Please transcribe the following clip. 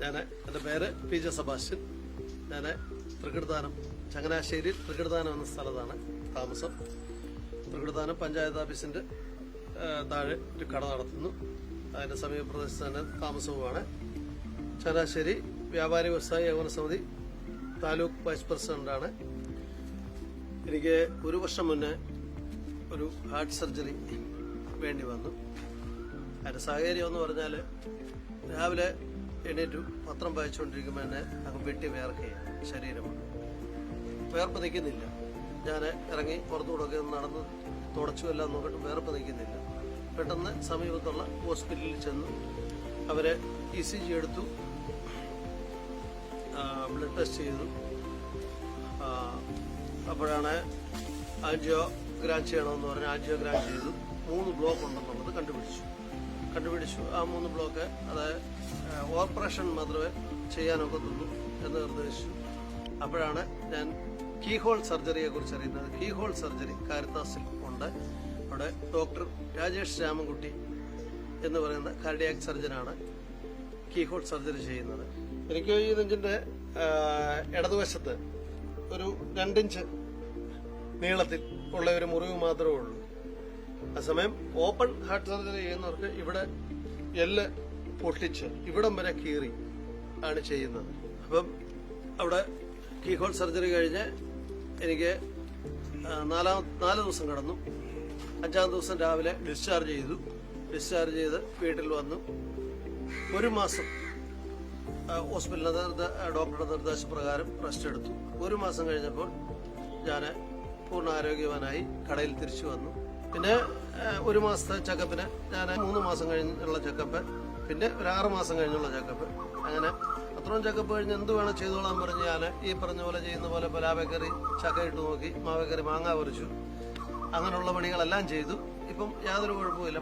ഞാൻ എന്റെ പേര് പി ജെ സബാഷ്യൻ. ഞാൻ തൃക്കടുത്താനം ചങ്ങനാശ്ശേരിയിൽ തൃക്കടുത്താനം എന്ന സ്ഥലത്താണ് താമസം. തൃക്കടുത്താനം പഞ്ചായത്ത് ഓഫീസിന്റെ താഴെ ഒരു കട നടത്തുന്നു. അതിന്റെ സമീപ പ്രദേശത്ത് തന്നെ താമസവുമാണ് ചങ്ങനാശ്ശേരി വ്യാപാരി വ്യവസായ ഏകോപന സമിതി താലൂക്ക് വൈസ് പ്രസിഡന്റാണ് എനിക്ക് ഒരു വർഷം മുന്നേ ഒരു ഹാർട്ട് സർജറി വേണ്ടി വന്നു. അതിന്റെ സാഹചര്യം എന്ന് പറഞ്ഞാൽ രാവിലെ എണീറ്റു. പത്രം വായിച്ചുകൊണ്ടിരിക്കുമ്പോൾ തന്നെ അങ്ങ് വെട്ടി വേർക്കുകയാണ് ശരീരം. വേർപ്പ് നിൽക്കുന്നില്ല. ഞാൻ ഇറങ്ങി പുറത്തുകൂടെ ഒക്കെ ഒന്ന് നടന്ന് തുടച്ചു എല്ലാം നോക്കിയിട്ട് വേർപ്പ് നിൽക്കുന്നില്ല. പെട്ടെന്ന് സമീപത്തുള്ള ഹോസ്പിറ്റലിൽ ചെന്നു അവരെ ഇ സി ജി എടുത്തു. ബ്ലഡ് ടെസ്റ്റ് ചെയ്തു. അപ്പോഴാണ് ആൻജിയോ ഗ്രാൻഡ് ചെയ്യണമെന്ന് പറഞ്ഞ് ഗ്രാൻഡ് ചെയ്തു. മൂന്ന് ബ്ലോക്ക് ഉണ്ടെന്നുള്ളത് കണ്ടുപിടിച്ചു. കണ്ടുപിടിച്ചു. ആ മൂന്ന് ബ്ലോക്ക് അത് ഓപ്പറേഷൻ മാത്രമേ ചെയ്യാനൊക്കത്തുള്ളൂ എന്ന് നിർദ്ദേശിച്ചു. അപ്പോഴാണ് ഞാൻ കീഹോൾ സർജറിയെ കുറിച്ച് അറിയുന്നത്. കീ ഹോൾ സർജറി കാരിത്താസിൽ ഉണ്ട്. അവിടെ ഡോക്ടർ രാജേഷ് രാമൻകുട്ടി എന്ന് പറയുന്ന കാർഡിയാക് സർജനാണ് കീ ഹോൾ സർജറി ചെയ്യുന്നത്. എനിക്ക് ഈ നെഞ്ചിന്റെ ഇടതുവശത്ത് ഒരു രണ്ടിഞ്ച് നീളത്തിൽ ഉള്ള ഒരു മുറിവ് മാത്രമേ ഉള്ളൂ. അതേസമയം ഓപ്പൺ ഹാർട്ട് സർജറി ചെയ്യുന്നവർക്ക് ഇവിടെ എല്ല് പൊട്ടിച്ച് ഇവിടം വരെ കീറി ആണ് ചെയ്യുന്നത്. അപ്പം അവിടെ കീഹോൾ സർജറി കഴിഞ്ഞ് എനിക്ക് നാലാം നാല് ദിവസം കടന്നു. അഞ്ചാം ദിവസം രാവിലെ ഡിസ്ചാർജ് ചെയ്തു. ഡിസ്ചാർജ് ചെയ്ത് വീട്ടിൽ വന്നു. ഒരു മാസം ഹോസ്പിറ്റലിന്റെ ഡോക്ടറുടെ നിർദ്ദേശപ്രകാരം റെസ്റ്റ് എടുത്തു. ഒരു മാസം കഴിഞ്ഞപ്പോൾ ഞാൻ പൂർണ ആരോഗ്യവാനായി കടയിൽ തിരിച്ചു വന്നു. പിന്നെ ഒരു മാസത്തെ ചെക്കപ്പിന് ഞാൻ മൂന്ന് മാസം കഴിഞ്ഞുള്ള ചെക്കപ്പ് പിന്നെ ഒരു ആറ് മാസം കഴിഞ്ഞുള്ള ചെക്കപ്പ്. അങ്ങനെ അത്രയും ചെക്കപ്പ് കഴിഞ്ഞ് എന്ത് വേണം ചെയ്തോളാൻ പറഞ്ഞ് ഞാൻ ഈ പറഞ്ഞ പോലെ ചെയ്യുന്ന പോലെ പലാവക്കറി ചക്ക ഇട്ട് നോക്കി മാവക്കറി മാങ്ങ പറിച്ചു അങ്ങനെയുള്ള പണികളെല്ലാം ചെയ്തു. ഇപ്പം യാതൊരു കുഴപ്പമില്ല